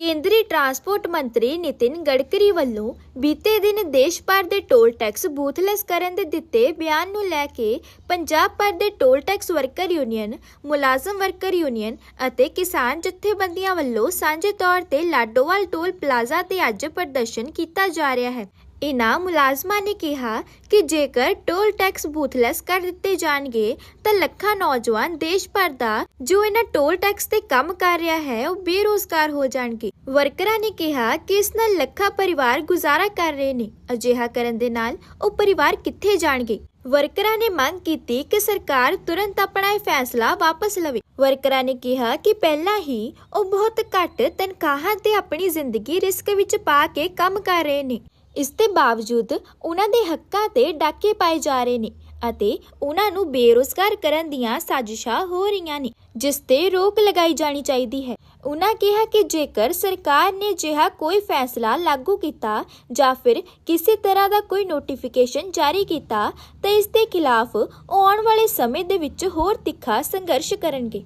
ਕੇਂਦਰੀ ਟਰਾਂਸਪੋਰਟ ਮੰਤਰੀ ਨਿਤਿਨ ਗਡਕਰੀ ਵੱਲੋਂ ਬੀਤੇ ਦਿਨ ਦੇਸ਼ ਭਰ ਦੇ ਟੋਲ ਟੈਕਸ ਬੂਥਲੈਸ ਕਰਨ ਦੇ ਦਿੱਤੇ ਬਿਆਨ ਨੂੰ ਲੈ ਕੇ ਪੰਜਾਬ ਭਰ ਦੇ ਟੋਲ ਟੈਕਸ ਵਰਕਰ ਯੂਨੀਅਨ, ਮੁਲਾਜ਼ਮ ਵਰਕਰ ਯੂਨੀਅਨ ਅਤੇ ਕਿਸਾਨ ਜਥੇਬੰਦੀਆਂ ਵੱਲੋਂ ਸਾਂਝੇ ਤੌਰ ਤੇ ਲਾਡੋਵਾਲ ਟੋਲ ਪਲਾਜ਼ਾ ਤੇ ਅੱਜ ਪ੍ਰਦਰਸ਼ਨ ਕੀਤਾ ਜਾ ਰਿਹਾ ਹੈ। ਇਨ੍ਹਾਂ ਮੁਲਾਜ਼ਮਾਂ ਨੇ ਕਿਹਾ ਕਿ ਜੇਕਰ ਟੋਲ ਟੈਕਸ ਬੂਥਲੈਸ ਕਰ ਦਿੱਤੇ ਜਾਣਗੇ, ਤਾਂ ਲੱਖਾਂ ਨੌਜਵਾਨ ਦੇਸ਼ ਭਰ ਦਾ ਜੋ ਇਹਨਾਂ ਟੋਲ ਟੈਕਸ ਤੇ ਕੰਮ ਕਰ ਰਿਹਾ ਹੈ, ਉਹ ਬੇਰੋਜ਼ਗਾਰ ਹੋ ਜਾਣਗੇ। ਵਰਕਰਾਂ ਨੇ ਕਿਹਾ ਕਿ ਇਸ ਨਾਲ ਲੱਖਾਂ ਪਰਿਵਾਰ ਗੁਜ਼ਾਰਾ ਕਰ ਰਹੇ ਨੇ। ਅਜਿਹਾ ਕਰਨ ਦੇ ਨਾਲ ਉਹ ਪਰਿਵਾਰ ਕਿੱਥੇ ਜਾਣਗੇ? ਵਰਕਰਾਂ ਨੇ ਮੰਗ ਕੀਤੀ ਕਿ ਸਰਕਾਰ ਤੁਰੰਤ ਆਪਣਾ ਇਹ ਫੈਸਲਾ ਵਾਪਸ ਲਵੇ। ਵਰਕਰਾਂ ਨੇ ਕਿਹਾ ਕਿ ਪਹਿਲਾਂ ਹੀ ਉਹ ਬਹੁਤ ਘੱਟ ਤਨਖਾਹਾਂ ਤੇ ਆਪਣੀ ਜ਼ਿੰਦਗੀ ਰਿਸਕ ਵਿੱਚ ਪਾ ਕੇ ਕੰਮ ਕਰ ਰਹੇ ਨੇ। ਇਸ ਦੇ ਬਾਵਜੂਦ ਉਹਨਾਂ ਦੇ ਹੱਕਾਂ ਤੇ ਡਾਕੇ ਪਾਏ ਜਾ ਰਹੇ ਨੇ ਅਤੇ ਉਹਨਾਂ ਨੂੰ ਬੇਰੋਜ਼ਗਾਰ ਕਰਨ ਦੀਆਂ ਸਾਜ਼ਿਸ਼ਾਂ ਹੋ ਰਹੀਆਂ ਨੇ, ਜਿਸ ਤੇ ਰੋਕ ਲਗਾਈ ਜਾਣੀ ਚਾਹੀਦੀ ਹੈ। ਉਹਨਾਂ ਕਿਹਾ ਕਿ ਜੇਕਰ ਸਰਕਾਰ ਨੇ ਜਿਹਾ ਕੋਈ ਫੈਸਲਾ ਲਾਗੂ ਕੀਤਾ ਜਾਂ ਫਿਰ ਕਿਸੇ ਤਰ੍ਹਾਂ ਦਾ ਕੋਈ ਨੋਟੀਫਿਕੇਸ਼ਨ ਜਾਰੀ ਕੀਤਾ, ਤਾਂ ਇਸ ਦੇ ਖਿਲਾਫ ਆਉਣ ਵਾਲੇ ਸਮੇਂ ਦੇ ਵਿੱਚ ਹੋਰ ਤਿੱਖਾ ਸੰਘਰਸ਼ ਕਰਨਗੇ।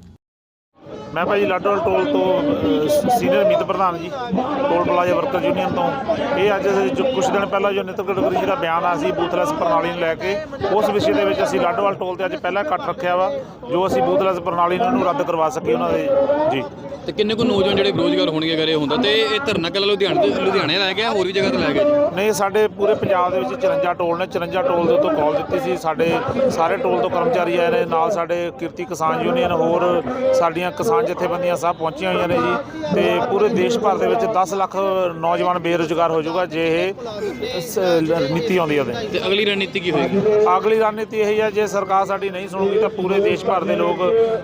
ਮੈਂ ਭਾਜੀ ਲਾਡੋਵਾਲ ਟੋਲ ਤੋਂ ਸੀਨੀਅਰ ਮੀਤ ਪ੍ਰਧਾਨ ਜੀ ਟੋਲ ਪਲਾਜ਼ਾ ਵਰਕਰ ਯੂਨੀਅਨ ਤੋਂ। ਇਹ ਅੱਜ ਜੋ ਕੁਝ ਦਿਨ ਪਹਿਲਾਂ ਜੋ ਨਿਤਿਨ ਗਡਕਰੀ ਜੀ ਦਾ ਬਿਆਨ ਆ ਸੀ ਬੂਥਲੈਸ ਪ੍ਰਣਾਲੀ ਨੂੰ ਲੈ ਕੇ ਉਸ ਵਿਸ਼ੇ ਦੇ ਵਿੱਚ ਅਸੀਂ ਲਾਡੋਵਾਲ ਟੋਲ ਤੇ ਅੱਜ ਪਹਿਲਾ ਇਕੱਠ ਰੱਖਿਆ ਵਾ ਜੋ ਅਸੀਂ ਬੂਥਲੈਸ ਪ੍ਰਣਾਲੀ ਨੂੰ ਰੱਦ ਕਰਵਾ ਸਕੀਏ ਉਹਨਾਂ ਦੇ। ਜੀ। ਤੇ ਕਿੰਨੇ ਕੁ ਨੌਜਵਾਨ ਜਿਹੜੇ ਬੇਰੁਜ਼ਗਾਰ ਹੋਣਗੇ ਕਰੇ ਹੁੰਦਾ ਤੇ? ਇਹ ਧਰਨਾ ਕੱਲਾ ਲੁਧਿਆਣੇ ਤੋਂ ਲੁਧਿਆਣੇ ਲੈ ਗਿਆ ਹੋਰ ਵੀ ਜਗ੍ਹਾ ਤੇ ਲੈ ਗਿਆ ਜੀ ਨਹੀਂ ਸਾਡੇ ਪੂਰੇ ਪੰਜਾਬ ਦੇ ਵਿੱਚ 54 ਟੋਲ ਨੇ 54 ਟੋਲ ਦੇ ਉੱਤੋਂ ਕਾਲ ਦਿੱਤੀ ਸੀ। ਸਾਡੇ ਸਾਰੇ ਟੋਲ ਤੋਂ ਕਰਮਚਾਰੀ ਆਏ ਨੇ ਨਾਲ ਸਾਡੇ ਕਿਰਤੀ ਕਿਸਾਨ ਯੂਨੀਅਨ ਹੋਰ ਸਾਡੀਆਂ ਕਿਸਾਨ ਜਥੇਬੰਦੀਆਂ ਸਭ ਪਹੁੰਚੀਆਂ ਹੋਈਆਂ ਨੇ ਜੀ ਤੇ ਪੂਰੇ ਦੇਸ਼ ਭਰ ਦੇ ਵਿੱਚ 10 ਲੱਖ ਨੌਜਵਾਨ ਬੇਰੁਜ਼ਗਾਰ ਹੋ ਜਾਊਗਾ ਜੇ ਇਹ ਸ- ਨੀਤੀ ਆਉਂਦੀ ਹੈ ਉਹਦੇ। ਤੇ ਅਗਲੀ ਰਣਨੀਤੀ ਕੀ ਹੋਏਗੀ? ਅਗਲੀ ਰਣਨੀਤੀ ਇਹ ਹੈ ਜੇ ਸਰਕਾਰ ਸਾਡੀ ਨਹੀਂ ਸੁਣੂਗੀ ਤਾਂ ਪੂਰੇ ਦੇਸ਼ ਭਰ ਦੇ ਲੋਕ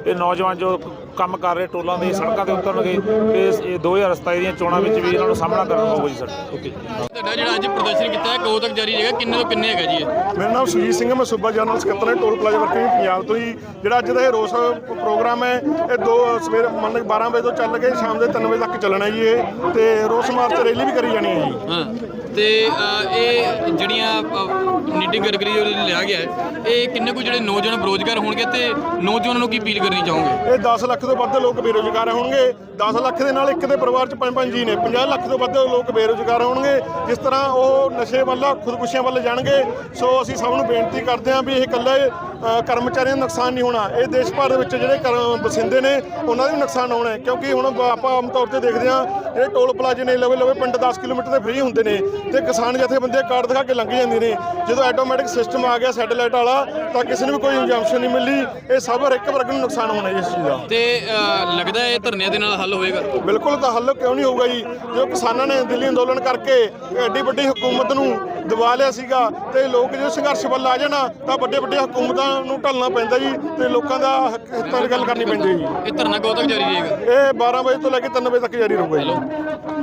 ਇਹ ਨੌਜਵਾਨ ਜੋ ਕੰਮ ਕਰ ਰਹੇ ਟੋਲਾਂ ਦੇ ਸੜਕਾਂ ਤੇ ਉਤਰਨਗੇ ਤੇ ਇਹ 2027 ਦੀਆਂ ਚੋਣਾਂ ਵਿੱਚ ਵੀ ਇਹਨਾਂ ਨੂੰ ਸਾਹਮਣਾ ਕਰਨਾ ਹੋਊਗਾ ਜੀ ਓਕੇ। ਤੁਹਾਡਾ ਜਿਹੜਾ ਅੱਜ ਪ੍ਰਦਰਸ਼ਨ ਕੀਤਾ ਹੈ ਕਦੋਂ ਤੱਕ ਜਾਰੀ ਰਹੇਗਾ? ਕਿੰਨੇ ਤੋਂ ਕਿੰਨੇ ਹੈਗਾ ਜੀ ਇਹ? ਮੇਰਾ ਨਾਮ ਸੁਜੀਤ ਸਿੰਘ ਹੈ ਮੈਂ ਸੂਬਾ ਜਨਰਲ ਸਕੱਤਰ ਹਾਂ ਟੋਲ ਪਲਾਜ਼ਾ ਵਰਕਿੰਗ ਪੰਜਾਬ ਤੋਂ ਹੀ ਜਿਹੜਾ ਅੱਜ ਦਾ ਇਹ ਰੋਸ ਪ੍ਰੋਗਰਾਮ ਹੈ ਇਹ ਦੋ ਸਵੇਰ ਮੰਨ 12 ਵਜੇ ਤੋਂ ਚੱਲ ਕੇ ਸ਼ਾਮ ਦੇ 3 ਵਜੇ ਤੱਕ ਚੱਲਣਾ ਹੈ ਜੀ ਇਹ। ਤੇ ਰੋਸ ਮਾਰਚ ਰੈਲੀ ਵੀ ਕਰੀ ਜਾਣੀ ਹੈ ਜੀ। ਹਾਂ। ਤੇ ਇਹ ਜਿਹੜੀਆਂ ਨੀਟਿੰਗ ਗਰਗਰੀ ਜੋ ਲਿਆ ਗਿਆ ਹੈ, ਇਹ ਕਿੰਨੇ ਕੁ ਜਿਹੜੇ ਨੌਜਵਾਨ ਬੇਰੁਜ਼ਗਾਰ ਹੋਣਗੇ ਤੇ ਨੌਜਵਾਨਾਂ ਨੂੰ ਕੀ ਅਪੀਲ ਕਰਨੀ ਚਾਹੋਗੇ? ਇਹ 10 ਲੱਖ ਤੋਂ ਵੱਧ ਲੋਕ ਬੇਰੁਜ਼ਗਾਰ ਹੋਣਗੇ 10 ਲੱਖ ਦੇ ਨਾਲ ਇੱਕ ਦੇ ਪਰਿਵਾਰ 'ਚ ਪੰਜ ਪੰਜ ਜੀ ਨੇ 50 ਲੱਖ ਤੋਂ ਵੱਧ ਲੋਕ ਬੇਰੁਜ਼ਗਾਰ ਹੋਣਗੇ, ਜਿਸ ਤਰ੍ਹਾਂ ਉਹ ਨਸ਼ੇ ਵੱਲ, ਖੁਦਕੁਸ਼ੀਆਂ ਵੱਲ ਜਾਣਗੇ, ਸੋ ਅਸੀਂ ਸਭ ਨੂੰ ਬੇਨਤੀ ਕਰਦੇ ਹਾਂ ਵੀ ਇਹ ਇਕੱਲਾ ਕਰਮਚਾਰੀਆਂ ਦਾ ਨੁਕਸਾਨ ਨਹੀਂ ਹੋਣਾ। ਇਹ ਦੇਸ਼ ਭਰ ਦੇ ਵਿੱਚ ਜਿਹੜੇ ਕਰ- ਵਸਿੰਦੇ ਨੇ ਉਹਨਾਂ ਦਾ ਵੀ ਨੁਕਸਾਨ ਹੋਣਾ। ਹੈ ਕਿਉਂਕਿ ਹੁਣ ਆਪਾਂ ਆਮ ਤੌਰ ਤੇ ਦੇਖਦੇ ਹਾਂ ਜਿਹੜੇ ਟੋਲ ਪਲਾਜ਼ੇ ਨੇ ਲਵੇ ਲਵੇ ਪਿੰਡ 10 ਕਿਲੋਮੀਟਰ ਦੇ ਫ੍ਰੀ ਹੁੰਦੇ ਨੇ ਤੇ ਕਿਸਾਨ ਜਥੇਬੰਦੀਆਂ ਕਾਰਡ ਦਿਖਾ ਕੇ ਲੰਘ ਜਾਂਦੇ ਨੇ। ਜਦੋਂ ਆਟੋਮੈਟਿਕ ਸਿਸਟਮ ਆ ਗਿਆ ਸੈਟੇਲਾਈਟ ਵਾਲਾ ਤਾਂ ਕਿਸੇ ਨੂੰ ਵੀ ਕੋਈ ਇੰਜੰਕਸ਼ਨ ਨਹੀਂ ਮਿਲੀ। ਇਹ ਸਭ ਹਰ ਇੱਕ ਵਰਗ ਨੂੰ ਨੁਕਸਾਨ ਹੋਣਾ ਇਸ ਚੀਜ਼ ਦਾ। ਤੇ ਲੱਗਦਾ ਇਹ ਧਰਨਿਆਂ ਦੇ ਨਾਲ ਹੱਲ ਹੋਏਗਾ? ਬਿਲਕੁਲ ਤਾਂ ਹੱਲ ਕਿਉਂ ਨਹੀਂ ਹੋਊਗਾ ਜੀ? ਜੋ ਕਿਸਾਨਾਂ ਨੇ ਦਿੱਲੀ ਅੰਦੋਲਨ ਕਰਕੇ ਐਡੀ ਵੱਡੀ ਹਕੂਮਤ ਨੂੰ ਦਬਾ ਲਿਆ ਸੀਗਾ ਤੇ ਲੋਕ ਜੇ ਸੰਘਰਸ਼ ਵੱਲ ਆ ਜਾਣਾ ਤਾਂ ਵੱਡੇ ਵੱਡੇ ਹਕੂਮਤਾਂ ਨੂੰ ਢਲਣਾ ਪੈਂਦਾ ਜੀ ਤੇ ਲੋਕਾਂ ਦਾ ਹਿੱਤਾਂ ਦੀ ਗੱਲ ਕਰਨੀ ਪੈਂਦੀ ਹੈ ਜੀ ਇਹ ਧਰਨਾ ਕਦੋਂ ਤੱਕ ਜਾਰੀ ਰਹੇਗਾ ਇਹ 12 ਵਜੇ ਤੋਂ ਲੈ ਕੇ 3 ਵਜੇ ਤੱਕ ਜਾਰੀ ਰਹੂਗਾ ਜੀ